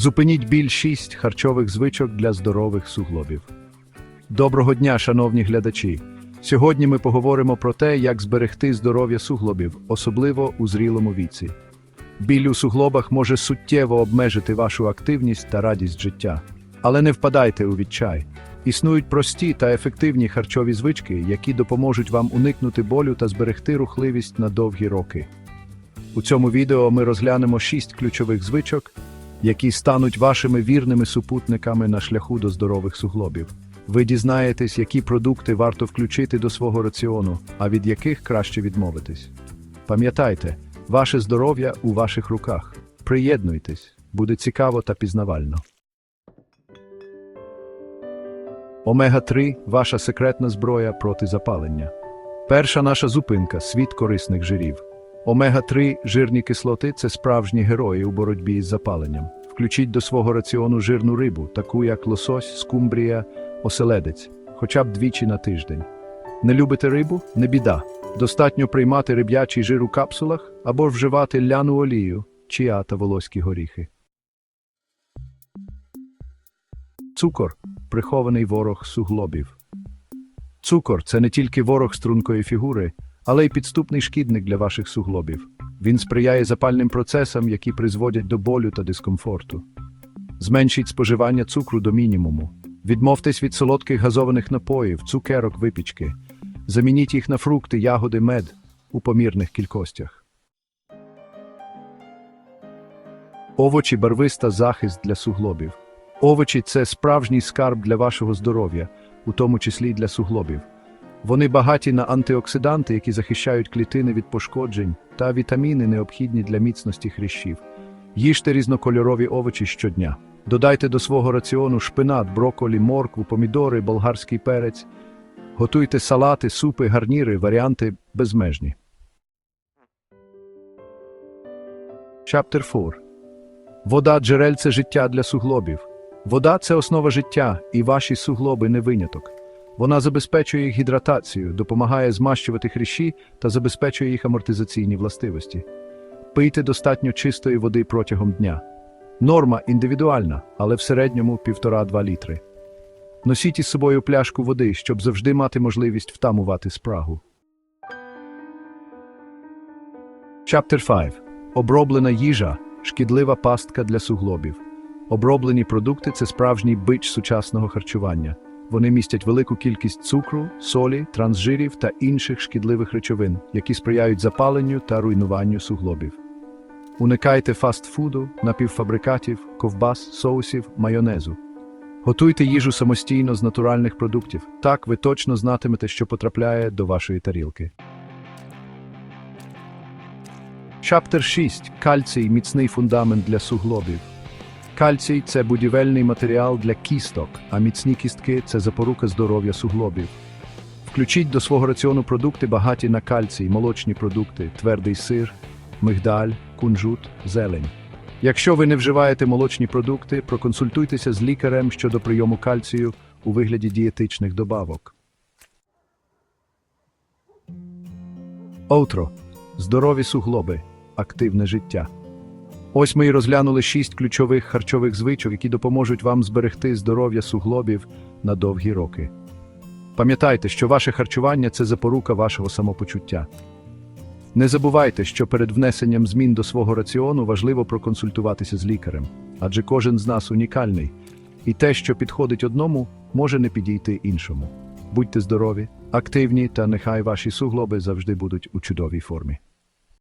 Зупиніть біль 6 харчових звичок для здорових суглобів. Доброго дня, шановні глядачі! Сьогодні ми поговоримо про те, як зберегти здоров'я суглобів, особливо у зрілому віці. Біль у суглобах може суттєво обмежити вашу активність та радість життя. Але не впадайте у відчай. Існують прості та ефективні харчові звички, які допоможуть вам уникнути болю та зберегти рухливість на довгі роки. У цьому відео ми розглянемо шість ключових звичок, які стануть вашими вірними супутниками на шляху до здорових суглобів. Ви дізнаєтесь, які продукти варто включити до свого раціону, а від яких краще відмовитись. Пам'ятайте, ваше здоров'я у ваших руках. Приєднуйтесь, буде цікаво та пізнавально. Омега-3 ваша секретна зброя проти запалення. Перша наша зупинка світ корисних жирів. Омега-3 жирні кислоти це справжні герої у боротьбі із запаленням. Включіть до свого раціону жирну рибу, таку як лосось, скумбрія, оселедець, хоча б двічі на тиждень. Не любите рибу? Не біда. Достатньо приймати риб'ячий жир у капсулах або вживати ляну олію, чия та волоські горіхи. Цукор прихований ворог суглобів. Цукор це не тільки ворог стрункої фігури, але й підступний шкідник для ваших суглобів. Він сприяє запальним процесам, які призводять до болю та дискомфорту. Зменшіть споживання цукру до мінімуму. Відмовтесь від солодких газованих напоїв, цукерок, випічки. Замініть їх на фрукти, ягоди, мед у помірних кількостях. Овочі барвиста захист для суглобів. Овочі це справжній скарб для вашого здоров'я, у тому числі й для суглобів. Вони багаті на антиоксиданти, які захищають клітини від пошкоджень, та вітаміни, необхідні для міцності хрящів. Їжте різнокольорові овочі щодня. Додайте до свого раціону шпинат, броколі, моркву, помідори, болгарський перець. Готуйте салати, супи, гарніри, варіанти безмежні. Chapter 4. Вода джерельце життя для суглобів. Вода це основа життя, і ваші суглоби не виняток. Вона забезпечує їх гідратацію, допомагає змащувати хрящі та забезпечує їх амортизаційні властивості. Пийте достатньо чистої води протягом дня. Норма індивідуальна, але в середньому 1,5-2 літри. Носіть із собою пляшку води, щоб завжди мати можливість втамувати спрагу. Chapter 5. Оброблена їжа шкідлива пастка для суглобів. Оброблені продукти це справжній бич сучасного харчування. Вони містять велику кількість цукру, солі, трансжирів та інших шкідливих речовин, які сприяють запаленню та руйнуванню суглобів. Уникайте фастфуду, напівфабрикатів, ковбас, соусів, майонезу. Готуйте їжу самостійно з натуральних продуктів. Так ви точно знатимете, що потрапляє до вашої тарілки. Чаптер 6. Кальцій міцний фундамент для суглобів. Кальцій це будівельний матеріал для кісток, а міцні кістки це запорука здоров'я суглобів. Включіть до свого раціону продукти багаті на кальцій, молочні продукти, твердий сир, мигдаль, кунжут, зелень. Якщо ви не вживаєте молочні продукти, проконсультуйтеся з лікарем щодо прийому кальцію у вигляді дієтичних добавок. Оутро. Здорові суглоби. Активне життя. Ось ми і розглянули шість ключових харчових звичок, які допоможуть вам зберегти здоров'я суглобів на довгі роки. Пам'ятайте, що ваше харчування це запорука вашого самопочуття. Не забувайте, що перед внесенням змін до свого раціону важливо проконсультуватися з лікарем, адже кожен з нас унікальний, і те, що підходить одному, може не підійти іншому. Будьте здорові, активні та нехай ваші суглоби завжди будуть у чудовій формі.